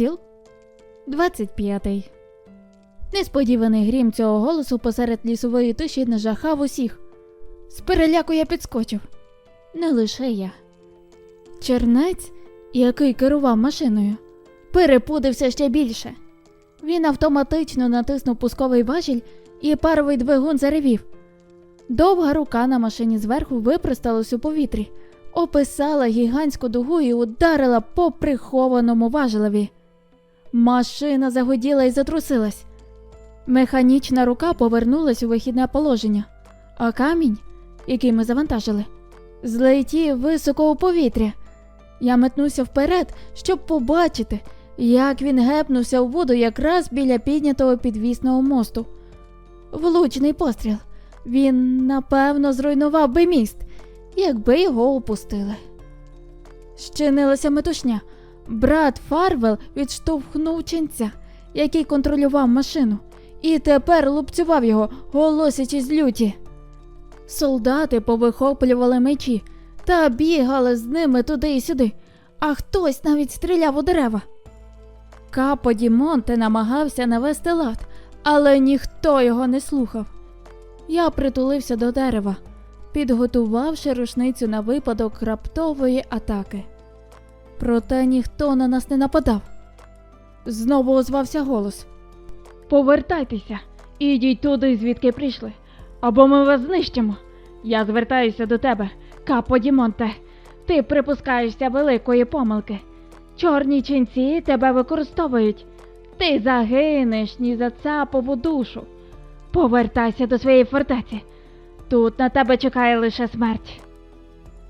Розділ 25 Несподіваний грім цього голосу посеред лісової тиші нажахав усіх. З переляку я підскочив. Не лише я. Чернець, який керував машиною, перепудився ще більше. Він автоматично натиснув пусковий важіль, і паровий двигун заревів. Довга рука на машині зверху випросталась у повітрі, описала гігантську дугу і ударила по прихованому важелеві. Машина загуділа і затрусилась. Механічна рука повернулась у вихідне положення, а камінь, який ми завантажили, злетів високо у повітря. Я метнувся вперед, щоб побачити, як він гепнувся у воду якраз біля піднятого підвісного мосту. Влучний постріл. Він, напевно, зруйнував би міст, якби його опустили. Щинилася метушня. Брат Фарвел відштовхнув ченця, який контролював машину, і тепер лупцював його, голосячи з люті. Солдати повихоплювали мечі та бігали з ними туди і сюди, а хтось навіть стріляв у дерева. Капо Дімонте намагався навести лад, але ніхто його не слухав. Я притулився до дерева, підготувавши рушницю на випадок раптової атаки. Проте ніхто на нас не нападав. Знову озвався голос. Повертайтеся, ідіть туди, звідки прийшли, або ми вас знищимо. Я звертаюся до тебе, Капо Дімонте. Ти припускаєшся великої помилки. Чорні ченці тебе використовують. Ти загинеш ні за цапову душу. Повертайся до своєї фортеці. Тут на тебе чекає лише смерть.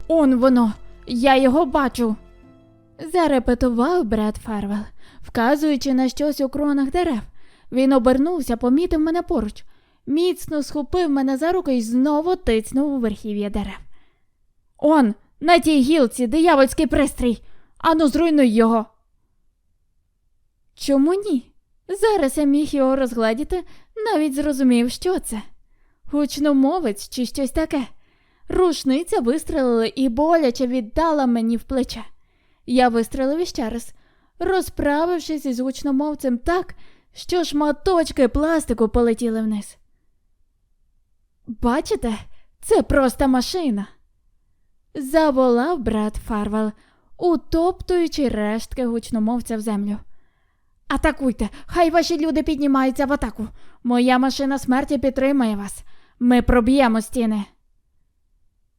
Он воно, я його бачу. Зарепетував брат Фарвел, вказуючи на щось у кронах дерев. Він обернувся, помітив мене поруч, міцно схопив мене за руку і знову тицнув у верхів'я дерев. Он, на тій гілці, диявольський пристрій. Ану, зруйнуй його. Чому ні? Зараз я міг його розгладіти, навіть зрозумів, що це. Гучномовець чи щось таке. Рушниця вистрелила і боляче віддала мені в плече. Я вистрелив іще раз, розправившись із гучномовцем так, що шматочки пластику полетіли вниз. Бачите, це просто машина. Заволав брат Фарвел, утоптуючи рештки гучномовця в землю. Атакуйте, хай ваші люди піднімаються в атаку. Моя машина смерті підтримає вас. Ми проб'ємо стіни.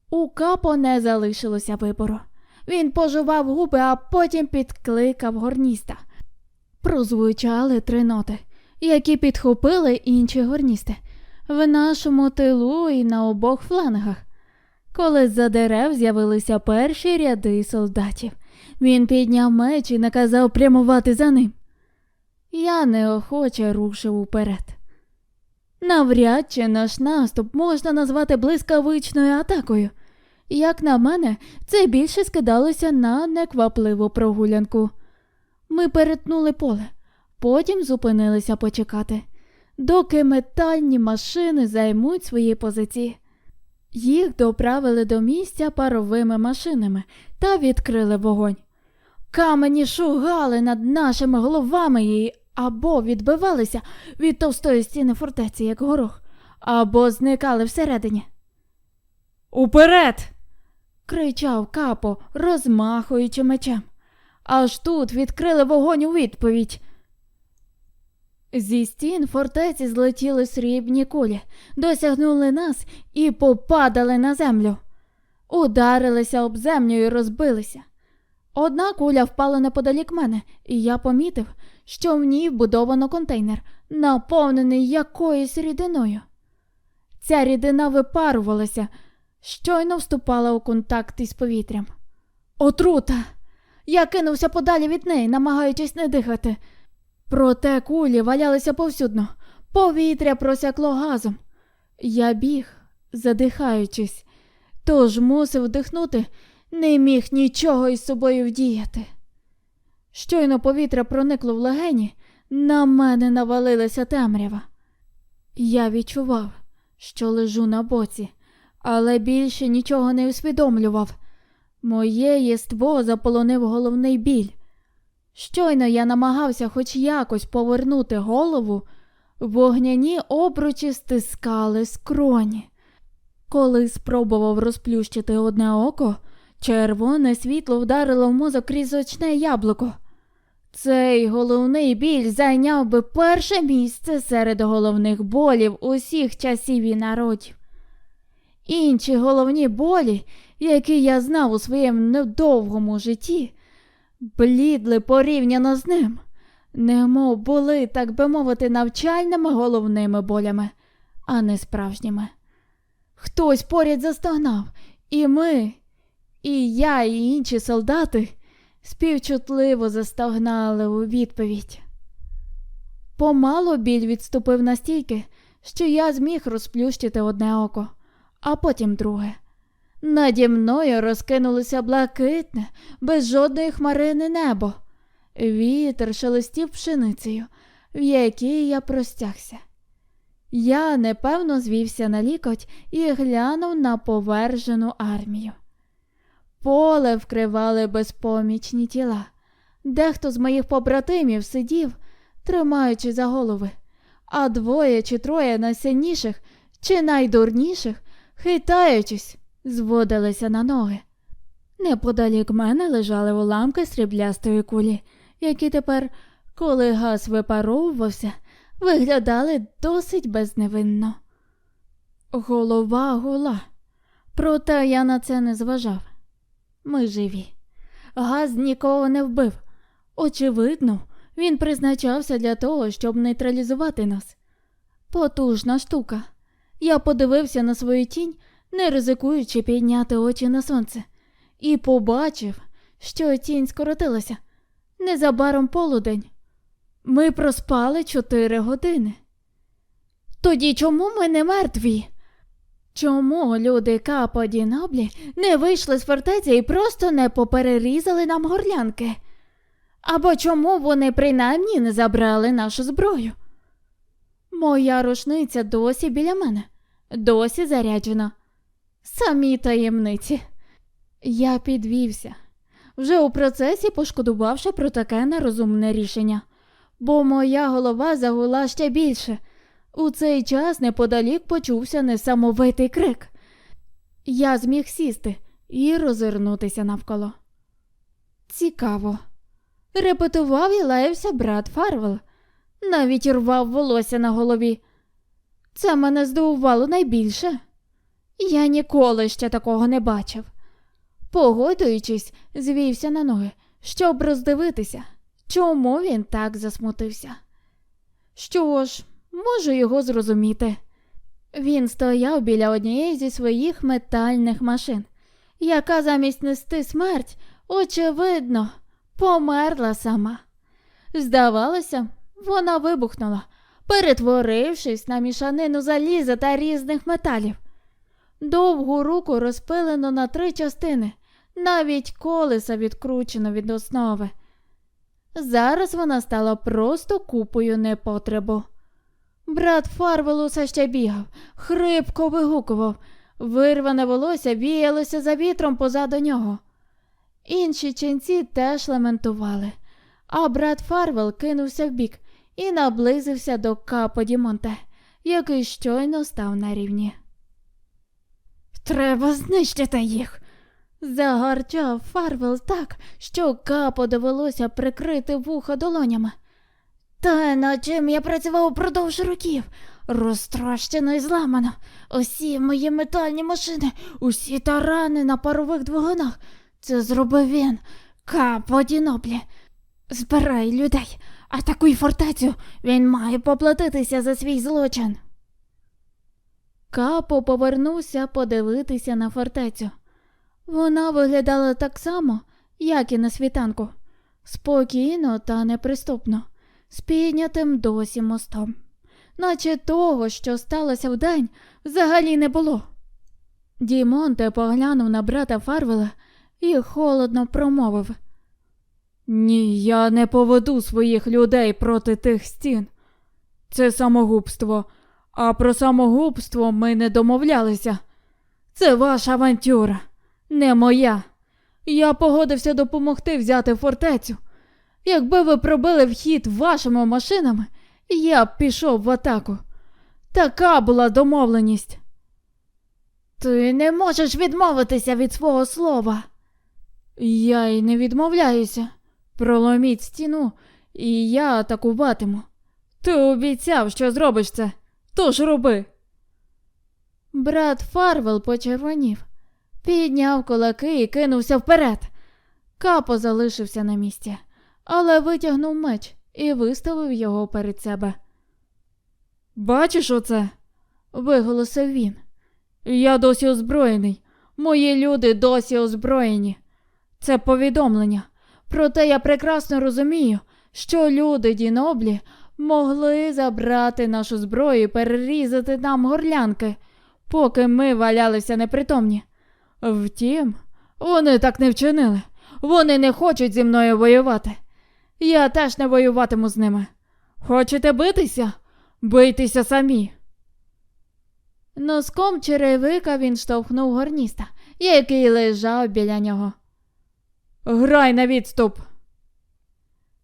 У капо не залишилося вибору. Він пожував губи, а потім підкликав горніста. Прозвучали три ноти, які підхопили інші горністи в нашому тилу і на обох флангах. Коли з-за дерев з'явилися перші ряди солдатів, він підняв меч і наказав прямувати за ним. Я неохоче рушив уперед. Навряд чи наш наступ можна назвати блискавичною атакою. Як на мене, це більше скидалося на неквапливу прогулянку. Ми перетнули поле, потім зупинилися почекати, доки метальні машини займуть свої позиції. Їх доправили до місця паровими машинами та відкрили вогонь. Камені шугали над нашими головами і або відбивалися від товстої стіни фортеці, як горох, або зникали всередині. Уперед! Кричав капо, розмахуючи мечем. Аж тут відкрили вогонь у відповідь. Зі стін фортеці злетіли срібні кулі, досягнули нас і попадали на землю. Ударилися об землю і розбилися. Одна куля впала неподалік мене, і я помітив, що в ній вбудовано контейнер, наповнений якоюсь рідиною. Ця рідина випарувалася, щойно вступала у контакт із повітрям. Отрута! Я кинувся подалі від неї, намагаючись не дихати. Проте кулі валялися повсюдно, повітря просякло газом. Я біг, задихаючись, тож мусив вдихнути, не міг нічого із собою вдіяти. Щойно повітря проникло в легені, на мене навалилася темрява. Я відчував, що лежу на боці, але більше нічого не усвідомлював. Моє єство заполонив головний біль. Щойно я намагався хоч якось повернути голову, вогняні обручі стискали скроні. Коли спробував розплющити одне око, червоне світло вдарило в мозок крізь очне яблуко. Цей головний біль зайняв би перше місце серед головних болів усіх часів і народів. Інші головні болі, які я знав у своєму недовгому житті, блідли порівняно з ним, немов були, так би мовити, навчальними головними болями, а не справжніми. Хтось поряд застогнав, і ми, і я, і інші солдати співчутливо застогнали у відповідь. Помало біль відступив настільки, що я зміг розплющити одне око, а потім друге. Наді мною розкинулося блакитне, без жодної хмарини небо. Вітер шелестів пшеницею, в якій я простягся. Я непевно звівся на лікоть і глянув на повержену армію. Поле вкривали безпомічні тіла. Дехто з моїх побратимів сидів, тримаючи за голови, а двоє чи троє найсильніших чи найдурніших, хитаючись, зводилися на ноги. Неподалік мене лежали уламки сріблястої кулі, які тепер, коли газ випаровувався, виглядали досить безневинно. Голова гула, проте я на це не зважав. Ми живі. Газ нікого не вбив. Очевидно, він призначався для того, щоб нейтралізувати нас. Потужна штука. Я подивився на свою тінь, не ризикуючи підняти очі на сонце, і побачив, що тінь скоротилася. Незабаром полудень. Ми проспали чотири години. Тоді чому ми не мертві? Чому люди Каподі Ноблі не вийшли з фортеці і просто не поперерізали нам горлянки? Або чому вони принаймні не забрали нашу зброю? Моя рушниця досі біля мене, досі заряджена. Самі таємниці. Я підвівся, вже у процесі пошкодувавши про таке нерозумне рішення, бо моя голова загула ще більше. У цей час неподалік почувся несамовитий крик. Я зміг сісти і розвернутися навколо. Цікаво. Репетував і лаявся брат Фарвел, навіть рвав волосся на голові. Це мене здивувало найбільше. Я ніколи ще такого не бачив. Погодуючись, звівся на ноги, щоб роздивитися, чому він так засмутився. Що ж, можу його зрозуміти. Він стояв біля однієї зі своїх метальних машин, яка замість нести смерть, очевидно, померла сама. Здавалося, вона вибухнула, перетворившись на мішанину заліза та різних металів. Довгу руку розпилено на три частини, навіть колеса відкручено від основи. Зараз вона стала просто купою непотребу. Брат Фарвел усе ще бігав, хрипко вигукував, вирване волосся віялося за вітром позаду нього. Інші ченці теж лементували, а брат Фарвел кинувся вбік і наблизився до Капо Дімонте, який щойно став на рівні. Треба знищити їх. Загарчав Фарвел так, що капо довелося прикрити вуха долонями. Та над чим я працював упродовж років, розтрощено і зламано. Усі мої метальні машини, усі тарани на парових двигунах. Це зробив він, капо Діноблі. Збирай людей, атакуй фортецю, він має поплатитися за свій злочин. Капо повернувся подивитися на фортецю. Вона виглядала так само, як і на світанку, спокійно та неприступно, з піднятим досі мостом, наче того, що сталося вдень, взагалі не було. Дімонте поглянув на брата Фарвела і холодно промовив Ні, я не поведу своїх людей проти тих стін. Це самогубство. А про самогубство ми не домовлялися. Це ваша авантюра, не моя. Я погодився допомогти взяти фортецю. Якби ви пробили вхід вашими машинами, я б пішов в атаку. Така була домовленість. Ти не можеш відмовитися від свого слова. Я й не відмовляюся. Проломіть стіну, і я атакуватиму. Ти обіцяв, що зробиш це, тож роби. Брат Фарвел почервонів, підняв кулаки і кинувся вперед. Капо залишився на місці, але витягнув меч і виставив його перед себе. Бачиш оце? виголосив він. Я досі озброєний. Мої люди досі озброєні. Це повідомлення. Проте я прекрасно розумію, що люди Діноблі могли забрати нашу зброю і перерізати нам горлянки, поки ми валялися непритомні. Втім, вони так не вчинили. Вони не хочуть зі мною воювати. Я теж не воюватиму з ними. Хочете битися? Бийтеся самі. Носком черевика він штовхнув горніста, який лежав біля нього. Грай на відступ.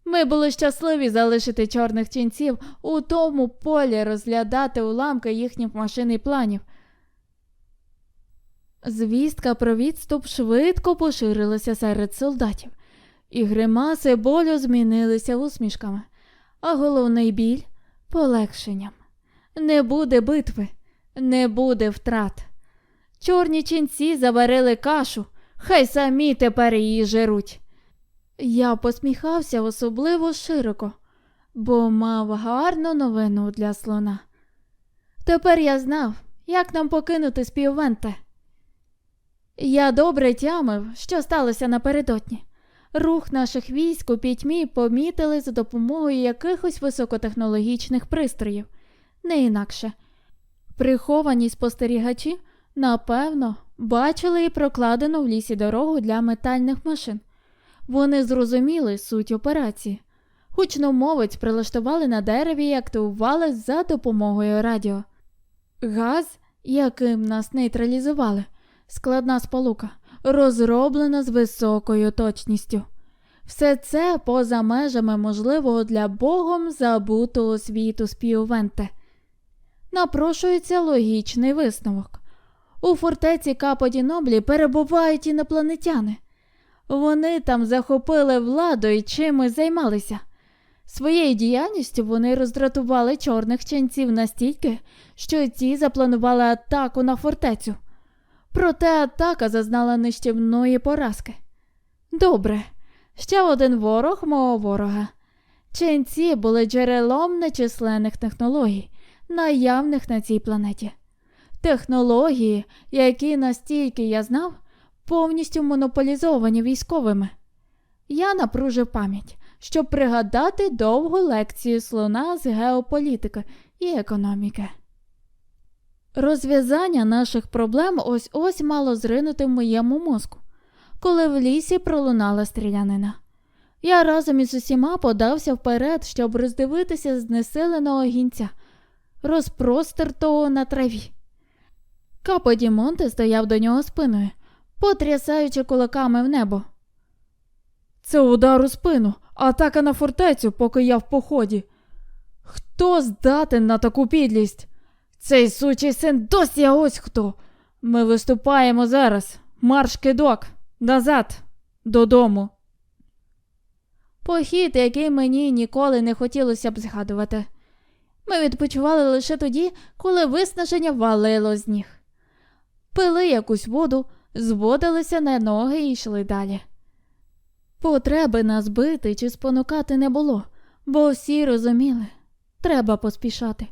Ми були щасливі залишити чорних ченців у тому полі розглядати уламки їхніх машин і планів. Звістка про відступ швидко поширилася серед солдатів, і гримаси болю змінилися усмішками, а головний біль полегшенням. Не буде битви, не буде втрат. Чорні ченці заварили кашу, хай самі тепер її жируть. Я посміхався особливо широко, бо мав гарну новину для слона. Тепер я знав, як нам покинути співвенте. Я добре тямив, що сталося напередодні. Рух наших військ у пітьмі помітили за допомогою якихось високотехнологічних пристроїв, не інакше. Приховані спостерігачі, напевно, бачили і прокладену в лісі дорогу для метальних машин. Вони зрозуміли суть операції. Гучномовець прилаштували на дереві і активували за допомогою радіо. Газ, яким нас нейтралізували, складна сполука, розроблена з високою точністю. Все це поза межами можливого для Богом забутого світу співвенте. Напрошується логічний висновок. У фортеці Каподіноблі перебувають інопланетяни. Вони там захопили владу і чимось займалися. Своєю діяльністю вони роздратували чорних ченців настільки, що ті запланували атаку на фортецю. Проте атака зазнала нищівної поразки. Добре, ще один ворог мого ворога. Ченці були джерелом нечисленних технологій, наявних на цій планеті. Технології, які настільки я знав, повністю монополізовані військовими. Я напружив пам'ять, щоб пригадати довгу лекцію слона з геополітики і економіки. Розв'язання наших проблем ось ось мало зринути в моєму мозку, коли в лісі пролунала стрілянина. Я разом із усіма подався вперед, щоб роздивитися знесиленого гінця, розпростертого на траві. Капо Дімонте стояв до нього спиною, потрясаючи кулаками в небо. Це удар у спину, атака на фортецю, поки я в поході. Хто здатен на таку підлість? Цей сучий син досі ось хто. Ми виступаємо зараз. Марш кидок, назад, додому. Похід, який мені ніколи не хотілося б згадувати. Ми відпочивали лише тоді, коли виснаження валило з ніг. Пили якусь воду, зводилися на ноги і йшли далі. Потреби нас бити чи спонукати не було, бо всі розуміли, треба поспішати.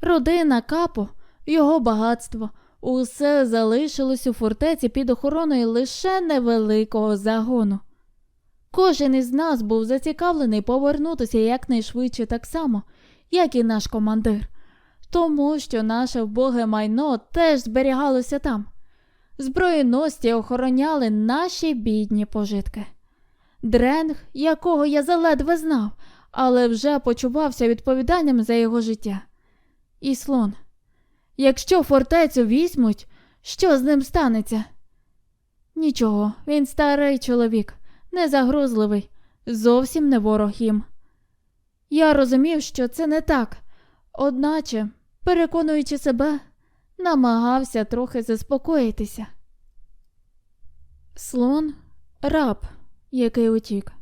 Родина капо, його багатство, усе залишилось у фортеці під охороною лише невеликого загону. Кожен із нас був зацікавлений повернутися якнайшвидше так само, як і наш командир, тому що наше вбоге майно теж зберігалося там. Зброєності охороняли наші бідні пожитки. Дренг, якого я заледве знав, але вже почувався відповідальним за його життя. І слон. Якщо фортецю візьмуть, що з ним станеться? Нічого, він старий чоловік, незагрузливий, зовсім не ворог їм. Я розумів, що це не так, одначе, переконуючи себе, намагався трохи заспокоїтися. Слон раб, який утік.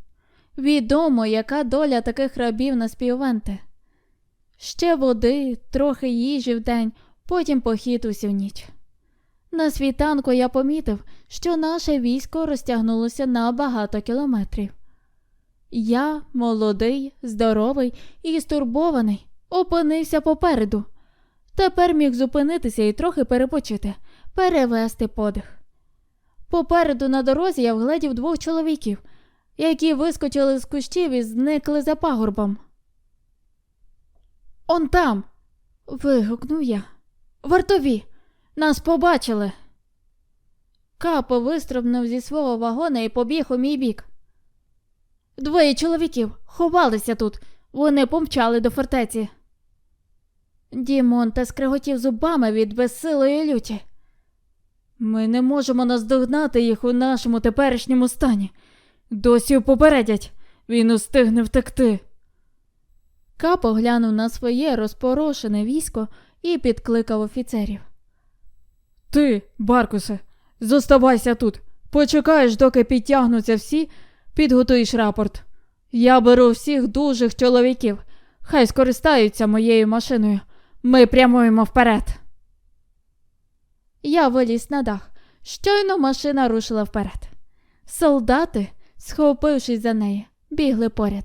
Відомо, яка доля таких рабів на співвенти. Ще води, трохи їжі в день, потім похід усю ніч. На світанку я помітив, що наше військо розтягнулося на багато кілометрів. Я, молодий, здоровий і стурбований, опинився попереду. Тепер міг зупинитися і трохи перепочити, перевести подих. Попереду на дорозі я вгледів двох чоловіків, які вискочили з кущів і зникли за пагорбом. Он там. вигукнув я. Вартові, нас побачили. Капо вистрибнув зі свого вагона і побіг у мій бік. Двоє чоловіків ховалися тут, вони помчали до фортеці. Дімон та скриготів зубами від безсилої люті. Ми не можемо наздогнати їх у нашому теперішньому стані. Досі попередять, він устигне втекти. Капо глянув на своє розпорошене військо і підкликав офіцерів. Ти, Баркусе, зоставайся тут. Почекаєш, доки підтягнуться всі, підготуєш рапорт. Я беру всіх дужих чоловіків. Хай скористаються моєю машиною. Ми прямуємо вперед. Я виліз на дах. Щойно машина рушила вперед. Солдати, схопившись за неї, бігли поряд.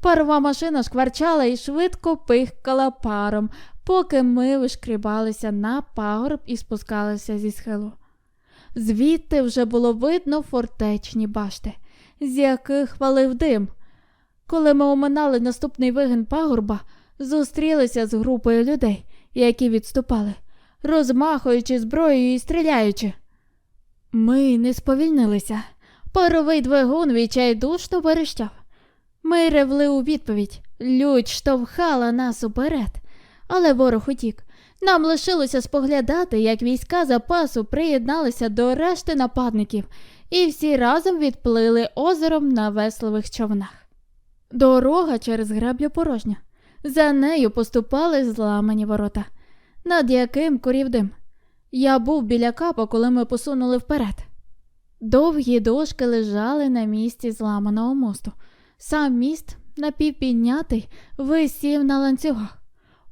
Парова машина шкварчала і швидко пихкала паром, поки ми вишкрібалися на пагорб і спускалися зі схилу. Звідти вже було видно фортечні башти, з яких валив дим. Коли ми оминали наступний вигин пагорба, зустрілися з групою людей, які відступали, розмахуючи зброєю і стріляючи. Ми не сповільнилися. Паровий двигун відчайдушно верещав. Ми ревли у відповідь. Лють штовхала нас уперед, але ворог утік. Нам лишилося споглядати, як війська запасу приєдналися до решти нападників, і всі разом відплили озером на весливих човнах. Дорога через греблю порожня. За нею поступали зламані ворота, над яким корів дим. Я був біля капа, коли ми посунули вперед. Довгі дошки лежали на місці зламаного мосту. Сам міст, напівпіднятий, висів на ланцюгах.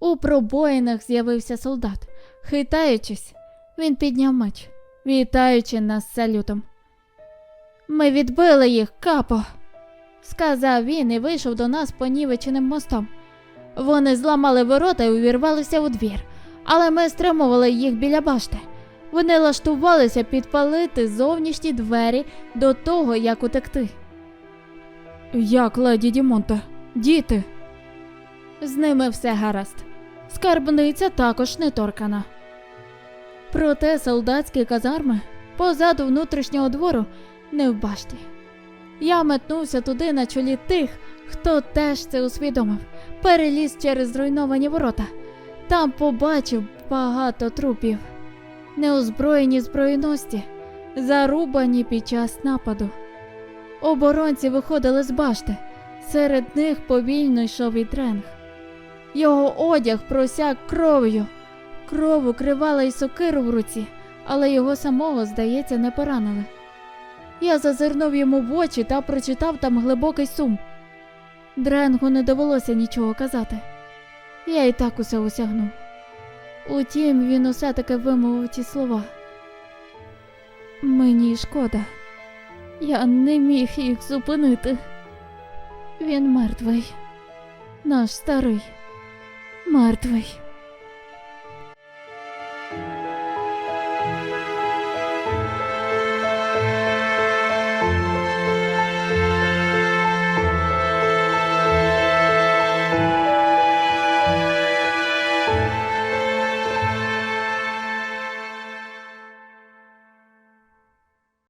У пробоїнах з'явився солдат. Хитаючись, він підняв меч, вітаючи нас салютом. Ми відбили їх, капо, сказав він і вийшов до нас понівеченим мостом. Вони зламали ворота і увірвалися у двір, але ми стримували їх біля башти. Вони лаштувалися підпалити зовнішні двері до того, як утекти. Як, леді Дімонте, діти? З ними все гаразд. Скарбниця також не торкана. Проте солдатські казарми позаду внутрішнього двору не в башті. Я метнувся туди на чолі тих, хто теж це усвідомив, переліз через зруйновані ворота. Там побачив багато трупів, неозброєні збройності, зарубані під час нападу. Оборонці виходили з башти, серед них повільно йшов і тренг. Його одяг просяк кров'ю, кров укривала й сокиру в руці, але його самого, здається, не поранили. Я зазирнув йому в очі та прочитав там глибокий сум. Дренгу не довелося нічого казати. Я і так усе осягнув. Утім, він усе таки вимовив ті слова. Мені шкода. Я не міг їх зупинити. Він мертвий. Наш старий. Мертвий.